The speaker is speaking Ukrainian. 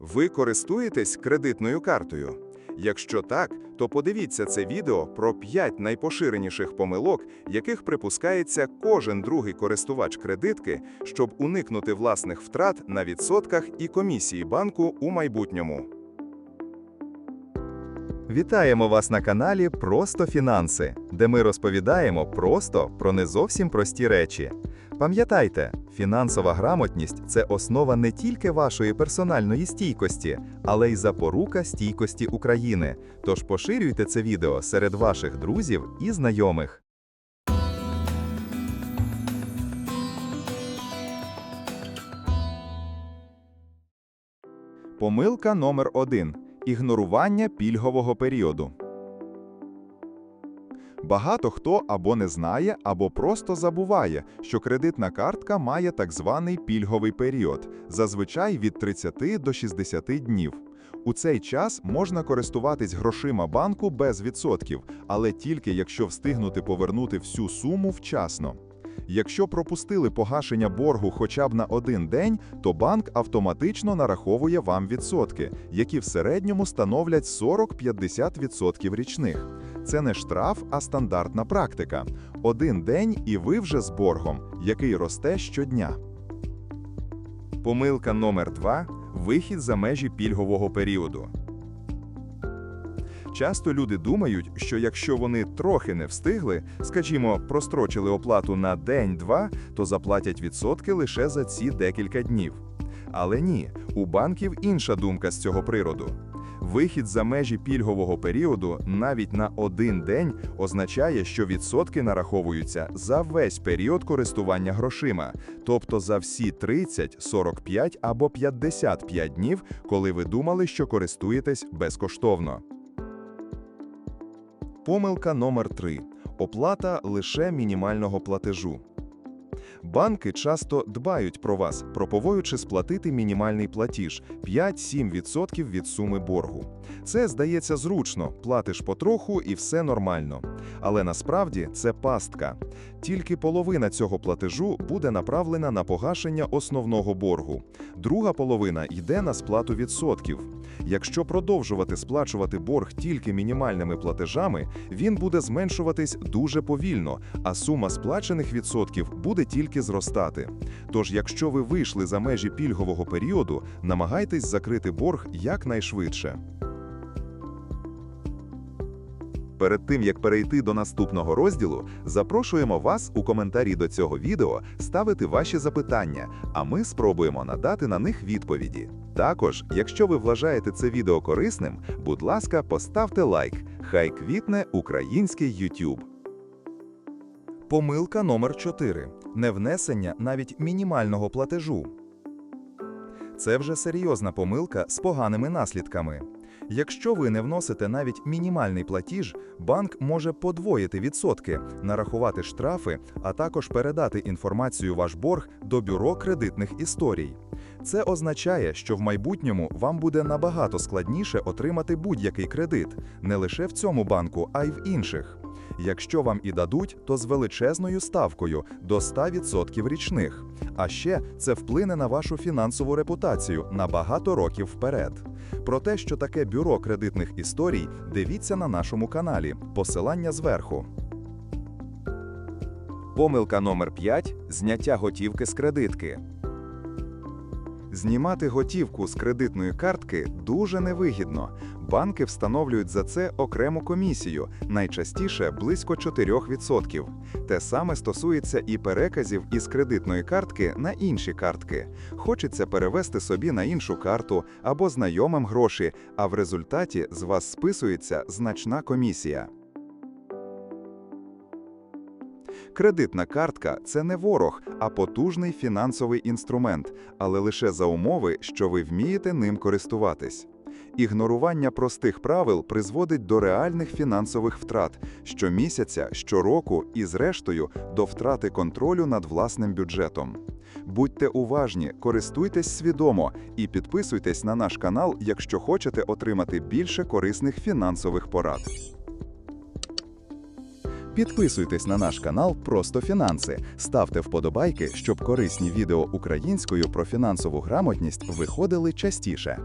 Ви користуєтесь кредитною картою? Якщо так, то подивіться це відео про 5 найпоширеніших помилок, яких припускається кожен другий користувач кредитки, щоб уникнути власних втрат на відсотках і комісії банку у майбутньому. Вітаємо вас на каналі Просто Фінанси, де ми розповідаємо просто про не зовсім прості речі. Пам'ятайте, фінансова грамотність це основа не тільки вашої персональної стійкості, але й запорука стійкості України. Тож поширюйте це відео серед ваших друзів і знайомих. Помилка номер 1 ігнорування пільгового періоду. Багато хто або не знає, або просто забуває, що кредитна картка має так званий пільговий період, зазвичай від 30 до 60 днів. У цей час можна користуватись грошима банку без відсотків, але тільки якщо встигнути повернути всю суму вчасно. Якщо пропустили погашення боргу хоча б на один день, то банк автоматично нараховує вам відсотки, які в середньому становлять 40-50% річних. Це не штраф, а стандартна практика. Один день і ви вже з боргом, який росте щодня. Помилка номер 2 вихід за межі пільгового періоду. Часто люди думають, що якщо вони трохи не встигли, скажімо, прострочили оплату на день-два, то заплатять відсотки лише за ці декілька днів. Але ні, у банків інша думка з цього природу. Вихід за межі пільгового періоду навіть на один день означає, що відсотки нараховуються за весь період користування грошима, тобто за всі 30, 45 або 55 днів, коли ви думали, що користуєтесь безкоштовно. Помилка номер 3. Оплата лише мінімального платежу. Банки часто дбають про вас, проповуючи сплатити мінімальний платіж 5-7% від суми боргу. Це здається зручно, платиш потроху і все нормально. Але насправді це пастка. Тільки половина цього платежу буде направлена на погашення основного боргу. Друга половина йде на сплату відсотків. Якщо продовжувати сплачувати борг тільки мінімальними платежами, він буде зменшуватись дуже повільно, а сума сплачених відсотків буде тільки зростати. Тож, якщо ви вийшли за межі пільгового періоду, намагайтесь закрити борг якнайшвидше. Перед тим як перейти до наступного розділу, запрошуємо вас у коментарі до цього відео ставити ваші запитання, а ми спробуємо надати на них відповіді. Також, якщо ви вважаєте це відео корисним, будь ласка, поставте лайк. Хай квітне український YouTube. Помилка номер 4. Невнесення навіть мінімального платежу. Це вже серйозна помилка з поганими наслідками. Якщо ви не вносите навіть мінімальний платіж, банк може подвоїти відсотки, нарахувати штрафи, а також передати інформацію ваш борг до бюро кредитних історій. Це означає, що в майбутньому вам буде набагато складніше отримати будь-який кредит, не лише в цьому банку, а й в інших. Якщо вам і дадуть, то з величезною ставкою до 100% річних. А ще це вплине на вашу фінансову репутацію на багато років вперед. Про те, що таке бюро кредитних історій, дивіться на нашому каналі. Посилання зверху. Помилка номер 5 зняття готівки з кредитки. Знімати готівку з кредитної картки дуже невигідно. Банки встановлюють за це окрему комісію, найчастіше близько 4%. Те саме стосується і переказів із кредитної картки на інші картки. Хочеться перевести собі на іншу карту або знайомим гроші, а в результаті з вас списується значна комісія. Кредитна картка це не ворог, а потужний фінансовий інструмент, але лише за умови, що ви вмієте ним користуватись. Ігнорування простих правил призводить до реальних фінансових втрат щомісяця, щороку і, зрештою, до втрати контролю над власним бюджетом. Будьте уважні, користуйтесь свідомо і підписуйтесь на наш канал, якщо хочете отримати більше корисних фінансових порад. Підписуйтесь на наш канал Просто Фінанси, ставте вподобайки, щоб корисні відео українською про фінансову грамотність виходили частіше.